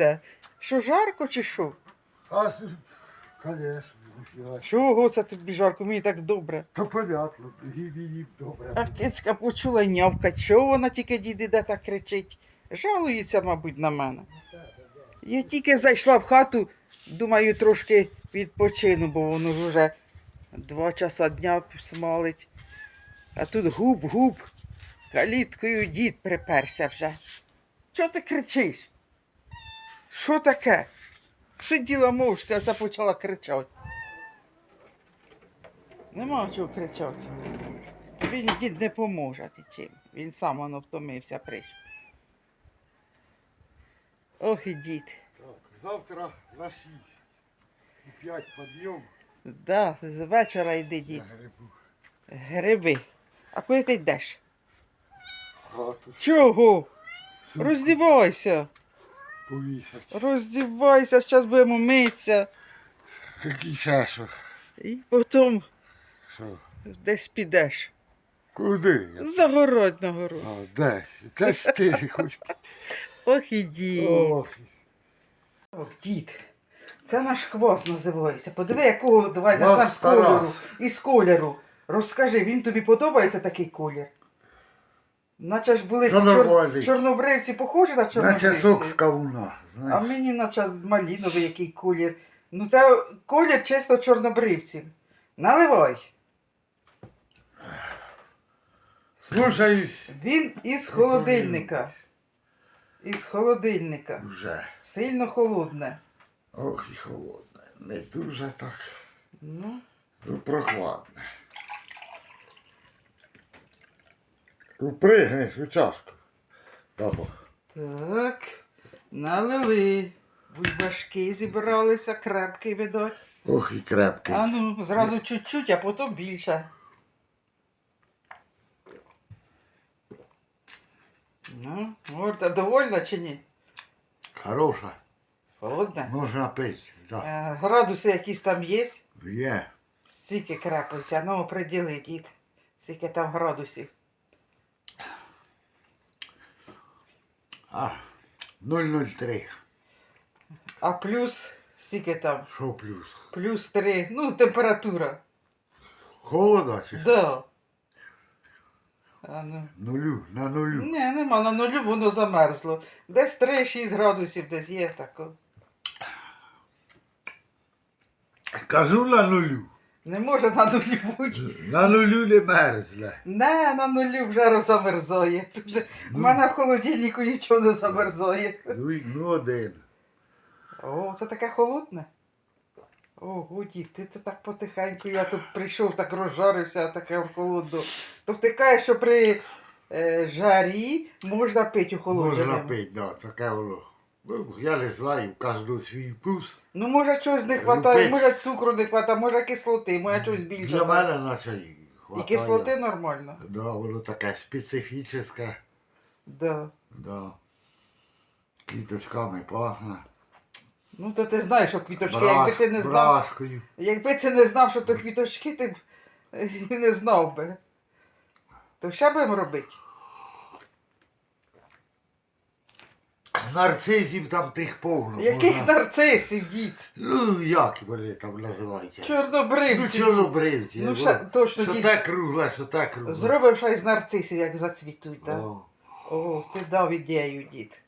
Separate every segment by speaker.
Speaker 1: де? Що жарко чи що?
Speaker 2: А, ніфіга.
Speaker 1: Чого це тобі жарко? Мені так добре.
Speaker 2: То понятно, мені добре.
Speaker 1: А кицька почула нявка, чого вона тільки діди де так кричить? Жалується, мабуть, на мене. Я тільки зайшла в хату, думаю, трошки відпочину, бо воно ж вже два часа дня смалить. А тут губ-губ, каліткою дід приперся вже. Чого ти кричиш? Що таке? Сиділа мовчки, а це почала кричати. Нема чого кричати. Тобі дід не поможе чим. Він сам воно втомився прийшов. Ох і дід.
Speaker 2: Так, завтра на 6. У 5 підйом
Speaker 1: Да, з вечора йди дід. Гриби. А куди ти йдеш?
Speaker 2: В хату.
Speaker 1: Чого? Роздівайся.
Speaker 2: Повісять.
Speaker 1: Роздівайся, зараз будемо митися.
Speaker 2: Який ще?
Speaker 1: І потім
Speaker 2: Що?
Speaker 1: десь підеш.
Speaker 2: Куди? я?
Speaker 1: Загородь на город.
Speaker 2: А, десь. Десь ти хоч.
Speaker 1: Ох і дід.
Speaker 2: Ох,
Speaker 1: Ох, дід. Це наш квас називається. Подиви, якого давай
Speaker 2: Квас
Speaker 1: на з кольору.
Speaker 2: Тарас.
Speaker 1: Із кольору. Розкажи, він тобі подобається такий колір? Наче ж були
Speaker 2: нормальний.
Speaker 1: чорнобривці похожі на чорнобривці.
Speaker 2: часок з кавуна.
Speaker 1: А
Speaker 2: Знаєш.
Speaker 1: мені наче маліновий який колір. Ну це колір чисто чорнобривців. Наливай.
Speaker 2: Слушаюсь.
Speaker 1: Він із холодильника. Із холодильника.
Speaker 2: Вже.
Speaker 1: Сильно холодне.
Speaker 2: Ох і холодне. Не дуже так.
Speaker 1: Ну,
Speaker 2: Ну, прохладне. Упригнеш у чашку. Бабо.
Speaker 1: так. Налили. Бульбашки зібралися, крепкий видать.
Speaker 2: Ох і крепкий.
Speaker 1: А ну, зразу чуть-чуть, а потім більше. Ну, Горда довольна чи ні?
Speaker 2: Хороша.
Speaker 1: Холодне.
Speaker 2: Можна пити. Да.
Speaker 1: Е, Градуси якісь там є?
Speaker 2: Є.
Speaker 1: Скільки крапиться? Ну, приділи, дід. Скільки там градусів.
Speaker 2: А. 003.
Speaker 1: А плюс, скільки там?
Speaker 2: Що плюс?
Speaker 1: Плюс 3. Ну, температура.
Speaker 2: Холодно чи? що?
Speaker 1: Да. А ну.
Speaker 2: Нулю, на нулю.
Speaker 1: Ні, нема, на нулю воно замерзло. Десь 3-6 градусів десь є тако.
Speaker 2: Кажу на нулю.
Speaker 1: Не може на нулі бути.
Speaker 2: На нулю не мерзле.
Speaker 1: Не, на нулі вже розамерзає. Тут же в мене в холодильнику нічого не замерзає.
Speaker 2: Ну, і- ну один.
Speaker 1: О, це таке холодне. О, годі, ти то так потихеньку, я тут прийшов, так розжарився, таке холодно. То втикає, що при е, жарі можна пити у
Speaker 2: Можна
Speaker 1: холодному.
Speaker 2: пити, да, таке воно. Ну, я не знаю, у кожного свій вкус.
Speaker 1: Ну, може, чогось не
Speaker 2: Ну,
Speaker 1: вистачає, може цукру не вистачає, може кислоти, може чогось більше.
Speaker 2: Для мене наче і
Speaker 1: І
Speaker 2: хватає.
Speaker 1: кислоти нормально.
Speaker 2: Да, воно таке специфічне.
Speaker 1: Да.
Speaker 2: Да. Квіточками пахне.
Speaker 1: Ну, то ти знаєш, що квіточки, якби ти не знав,
Speaker 2: брашкою.
Speaker 1: якби ти не знав, що то квіточки, ти б е, не знав би. То що будемо робити?
Speaker 2: Нарцизів там тих повно.
Speaker 1: Яких
Speaker 2: можна-
Speaker 1: нарцисів, дід?
Speaker 2: Ну, як вони там називаються? Ну,
Speaker 1: Чорнобривці.
Speaker 2: чорнобривці.
Speaker 1: Ну, ще точно,
Speaker 2: що
Speaker 1: дід.
Speaker 2: те кругле, що те кругле.
Speaker 1: Зробив ще із нарцисів, як зацвітуть, так?
Speaker 2: О.
Speaker 1: О, ти дав ідею, дід.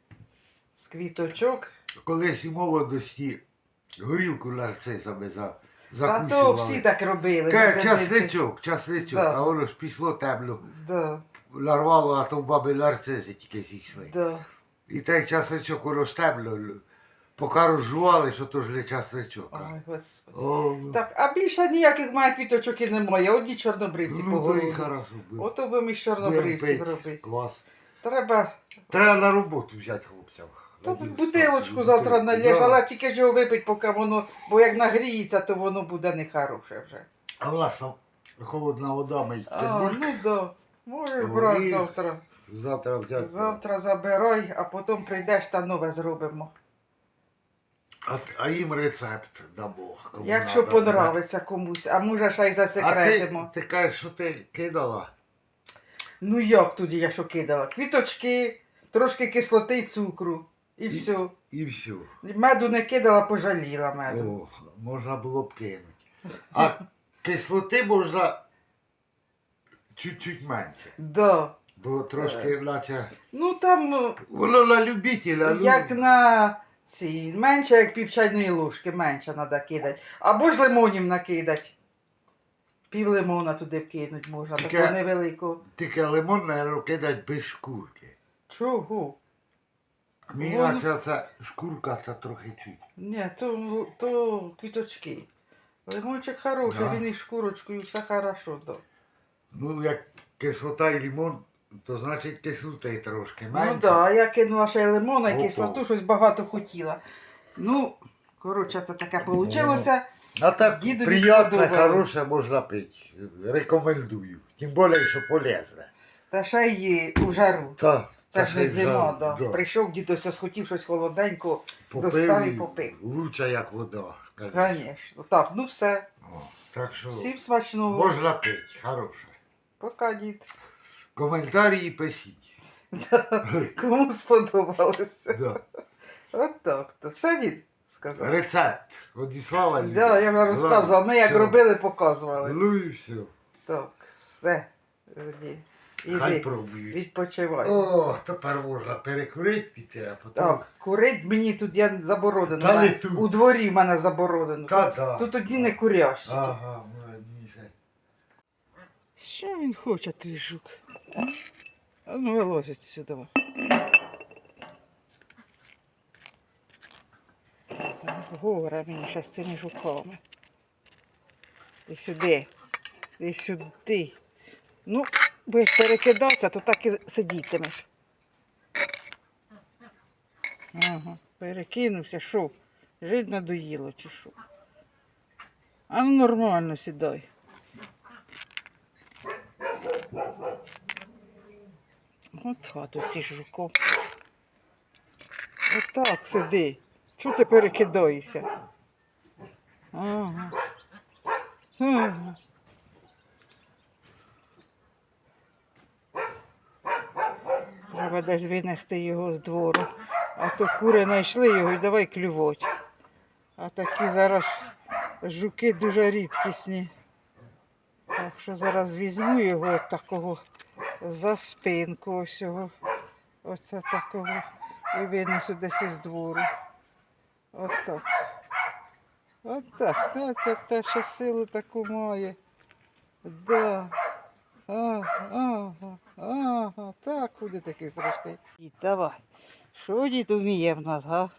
Speaker 1: З квіточок.
Speaker 2: Колись у молодості горілку нарцисами за,
Speaker 1: Та
Speaker 2: закусували.
Speaker 1: то всі так робили.
Speaker 2: Ка- Часничок, часничок,
Speaker 1: Да.
Speaker 2: а воно ж пішло темно.
Speaker 1: Да,
Speaker 2: Нарвало, а то в баби нарцизи тільки зійшли.
Speaker 1: да.
Speaker 2: І той ж темно. Поки розжували, що то ж не часничок.
Speaker 1: Ой, господи.
Speaker 2: О,
Speaker 1: Так, а більше ніяких має квіточок і немає, одні чорнобривці
Speaker 2: ну то і
Speaker 1: погоріли.
Speaker 2: хорошо було.
Speaker 1: Ото би ми з
Speaker 2: Будем
Speaker 1: чорнобривців робити.
Speaker 2: Клас.
Speaker 1: Треба
Speaker 2: Треба на роботу взяти хлопцям.
Speaker 1: Та
Speaker 2: Надію,
Speaker 1: бутилочку завтра
Speaker 2: Да.
Speaker 1: налєш, але тільки ж його випить, поки воно, бо як нагріється, то воно буде нехороше вже.
Speaker 2: А там холодна вода, ми
Speaker 1: А, ну да. Можеш брати завтра.
Speaker 2: Завтра взяти.
Speaker 1: Завтра забирай, а потім прийдеш та нове зробимо.
Speaker 2: А, а їм рецепт дамо. кому
Speaker 1: Якщо
Speaker 2: надо.
Speaker 1: понравиться комусь, а може ще й
Speaker 2: А ти,
Speaker 1: засекретимо.
Speaker 2: ти кажеш, що ти кидала?
Speaker 1: Ну як тоді я що кидала? Квіточки, трошки кислоти і цукру. І все.
Speaker 2: І все.
Speaker 1: Меду не кидала, пожаліла меду.
Speaker 2: О, можна було б кинути. А кислоти можна чуть-чуть менше.
Speaker 1: Да.
Speaker 2: Бо трошки наче.
Speaker 1: Ну там е,
Speaker 2: Воно на любителя. ну,
Speaker 1: як на ці, менше як пів чайної ложки, менше треба кидати. Або ж лимонів накидати. Пів лимона туди вкинуть можна,
Speaker 2: Таке-
Speaker 1: такого невеликого.
Speaker 2: Тільки лимон, наверное, кидать без шкурки.
Speaker 1: Чого?
Speaker 2: Мені
Speaker 1: Воно-
Speaker 2: наче шкурка та трохи чуть.
Speaker 1: Ні, то, то квіточки. Лимончик хороший,
Speaker 2: Да.
Speaker 1: він із шкурочкою, все хорошо. Да.
Speaker 2: Ну, як кислота і лимон, то значить кислоти трошки менше.
Speaker 1: Ну так, да, я кинула ще й лимона і
Speaker 2: Опа.
Speaker 1: кислоту, щось багато хотіла. Ну, коротше, то таке вийшло.
Speaker 2: А так
Speaker 1: Дідові
Speaker 2: приємне,
Speaker 1: сподобалось.
Speaker 2: хороше можна пити. Рекомендую. Тим більше, що полезне.
Speaker 1: Та ще й у жару.
Speaker 2: Та,
Speaker 1: Це ж не зима, да. Прийшов дідусь, схотів щось холоденько, достав і попив.
Speaker 2: Лучше, як вода.
Speaker 1: Звісно. Так, ну все.
Speaker 2: О, Так що
Speaker 1: Всім смачного.
Speaker 2: можна пити, хороше.
Speaker 1: Пока, дід.
Speaker 2: Коментарі пишіть.
Speaker 1: Кому сподобалося.
Speaker 2: Да.
Speaker 1: От так. То все, дід сказав.
Speaker 2: Рецепт. Одіслава
Speaker 1: Да, я вже розказувала. Ми як
Speaker 2: Все.
Speaker 1: робили, показували.
Speaker 2: Ну і все.
Speaker 1: Так, все. Іди.
Speaker 2: Хай
Speaker 1: Іди.
Speaker 2: пробують.
Speaker 1: Відпочивай.
Speaker 2: О, тепер можна перекурити піти, а потім.
Speaker 1: Так, курить мені тут я заборонено.
Speaker 2: Та не тут.
Speaker 1: У дворі в мене заборонено.
Speaker 2: Та, та.
Speaker 1: Тут одні не курящі.
Speaker 2: Ага, молодіше.
Speaker 1: Що він хоче, твій жук? А, ну вилазить сюди. Горе мені ще з цими жуками. Ти сюди. Ти сюди. Ну, будеш перекидатися, то так і сидітимеш. Ага, перекинувся, що? Жить надоїло чи що? А ну нормально сідай. От хату всі ж жуком. Отак сиди. Чого ти перекидаєшся? Ага. Ага. Треба десь винести його з двору. А то кури знайшли його і давай клювати. А такі зараз жуки дуже рідкісні. Так що зараз візьму його от такого за спинку ось його. Оце такого. І винесу десь із двору. Отак. Отак. Так, так, та ще силу таку має. Да. Ага, ага, ага. Так, куди такий страшний. Дід, давай. Що дід вміє в нас, га?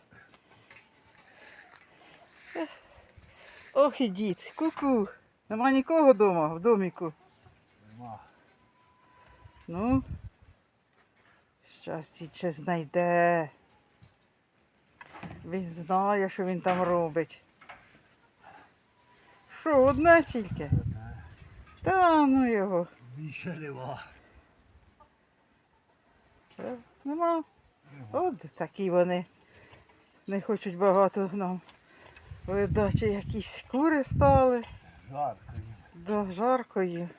Speaker 1: Ох і дід, ку-ку. Нема нікого вдома, в доміку.
Speaker 2: Нема.
Speaker 1: Ну, щас дід щось знайде. Він знає, що він там робить. Що, одне тільки? Та ну його.
Speaker 2: Більше нема.
Speaker 1: Е, Нема. От такі вони. Не хочуть багато нам видачі якісь кури стали.
Speaker 2: Жарко.
Speaker 1: Да, жарко їм.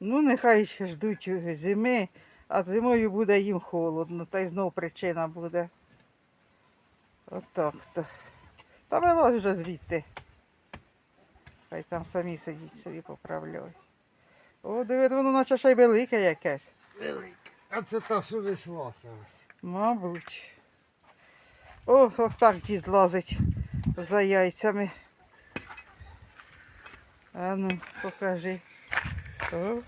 Speaker 1: Ну, нехай ще ждуть зими, а зимою буде їм холодно, та й знов причина буде. Отак то. Та вилазь вже звідти. Хай там самі сидіть собі поправляють. О, диви, воно наче ще й велике якесь. Велике.
Speaker 2: А це та, що неслася.
Speaker 1: Мабуть. О, отак дід лазить за яйцями. А ну, покажи. О,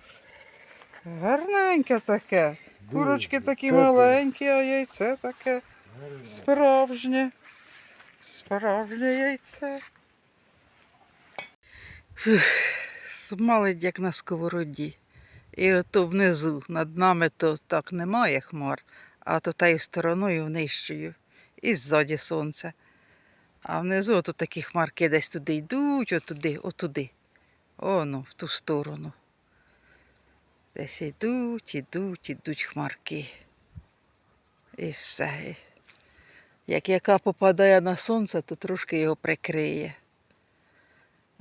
Speaker 1: гарненьке таке. Курочки такі маленькі, а яйце таке справжнє. Справжнє яйце. Смалить як на сковороді. І ото внизу над нами то так немає хмар, а то таю стороною нижчою. І ззаді сонце. А внизу то такі хмарки десь туди йдуть, отуди, отуди. Оно, в ту сторону. Десь йдуть, ідуть, ідуть хмарки. І все. Як яка попадає на сонце, то трошки його прикриє.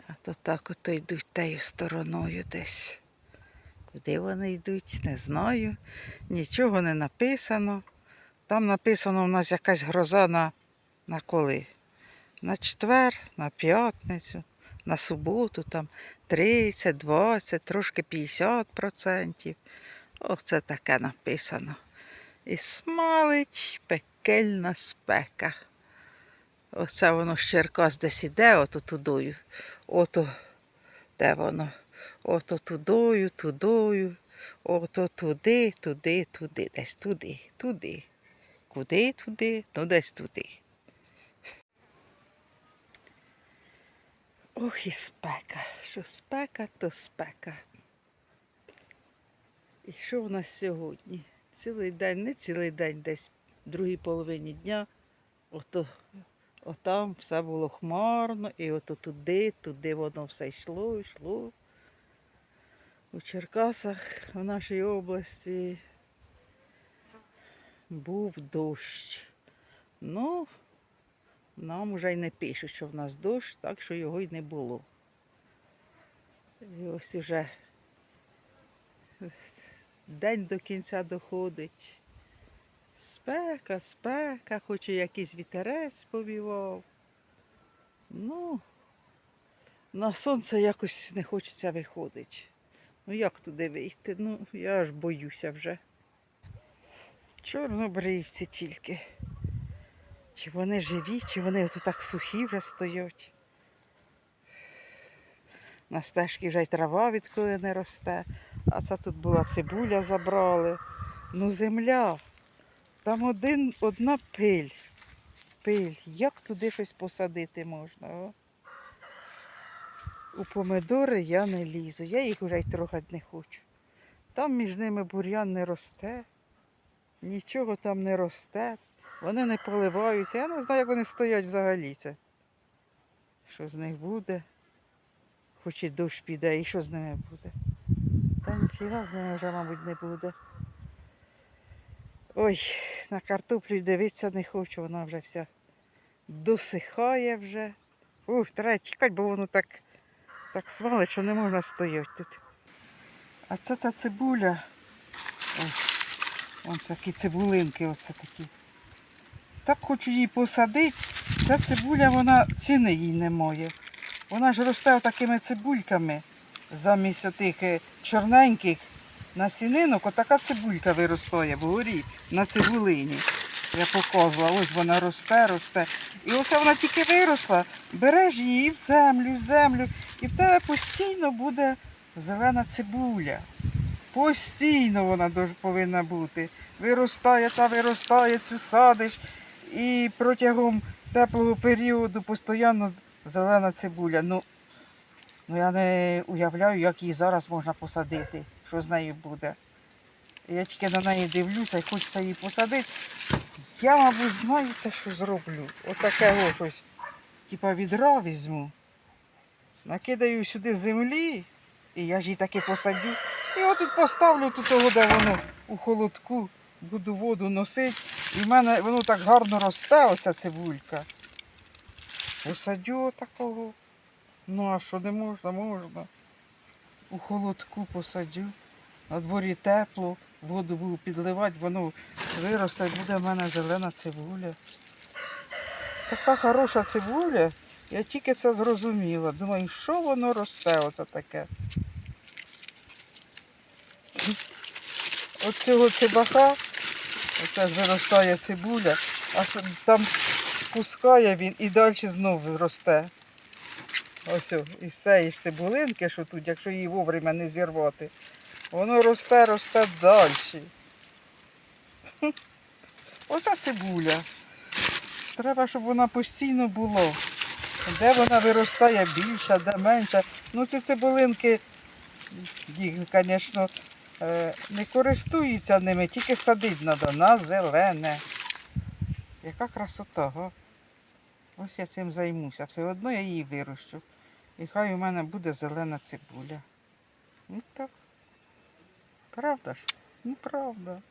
Speaker 1: А то так ото йдуть тією стороною десь. Куди вони йдуть, не знаю. Нічого не написано. Там написано у нас якась гроза на, на коли? На четвер, на п'ятницю, на суботу, там 30, 20, трошки 50 процентів. Оце таке написано. І смалить пекельна спека. Оце воно з десь іде, ото тудою. Ото, де воно? Ото тудою, тудою. Ото туди, туди, туди, десь туди, туди. Куди туди? Ну десь туди. Ох і спека. Що спека, то спека. І що в нас сьогодні? Цілий день, не цілий день, десь в другій половині дня. Ото, отам все було хмарно, і ото туди, туди воно все йшло, йшло. У Черкасах, в нашій області, був дощ. Ну, нам вже й не пишуть, що в нас дощ, так що його й не було. І ось уже день до кінця доходить. Спека, спека, хоч і якийсь вітерець повівав. Ну, на сонце якось не хочеться виходити. Ну як туди вийти? Ну, я аж боюся вже. Чорнобривці тільки. Чи вони живі, чи вони ото так сухі вже стоять. На стежці вже й трава відколи не росте. А це тут була цибуля забрали. Ну, земля. Там один, одна пиль. Пиль. Як туди щось посадити можна? О? У помидори я не лізу. Я їх вже й трогати не хочу. Там між ними бур'ян не росте. Нічого там не росте. Вони не поливаються. Я не знаю, як вони стоять взагалі це. Що з них буде? Хоч і дощ піде, і що з ними буде? Та ніфіга з ними вже, мабуть, не буде. Ой, на картоплю дивитися не хочу, вона вже вся досихає вже. Ух, треба тікати, бо воно так, так смалить, що не можна стояти тут. А це та цибуля. Ось, ось такі цибулинки, оце такі. Так хочу її посадити. Ця цибуля, вона ціни їй не має. Вона ж росте такими цибульками замість отих е, чорненьких насінинок, отака цибулька виростає вгорі на цибулині. Я показувала, ось вона росте, росте. І оце вона тільки виросла, береш її в землю, в землю, і в тебе постійно буде зелена цибуля. Постійно вона повинна бути. Виростає та виростає, цю садиш. І протягом теплого періоду постійно зелена цибуля. Ну, ну я не уявляю, як її зараз можна посадити, що з нею буде. Я тільки на неї дивлюся і хочеться її посадити. Я, мабуть, знаєте, що зроблю? Отаке ось щось. Типа відра візьму, накидаю сюди землі, і я ж її таки посадю. І отут поставлю тут де воно у холодку, буду воду носити. І в мене воно так гарно росте, оця цибулька. Посадю такого. Ну а що не можна, можна. У холодку посадю. На дворі тепло, воду буду підливати, воно виросте, буде в мене зелена цибуля. Така хороша цибуля, я тільки це зрозуміла. Думаю, що воно росте, оце таке. От цього цибаха, оце ж виростає цибуля, а там пускає він і далі знову росте. Ось із цієї ж цибулинки, що тут, якщо її вовремя не зірвати, воно росте, росте далі. Оце цибуля. Треба, щоб вона постійно була. Де вона виростає більша, де менша. Ну ці цибулинки, їх, звісно, не користуються ними, тільки садити треба на зелене. Яка красота, га? Ось я цим займуся. Все одно я її вирощу. І хай у мене буде зелена цибуля. Ну так. Правда ж? Ну правда.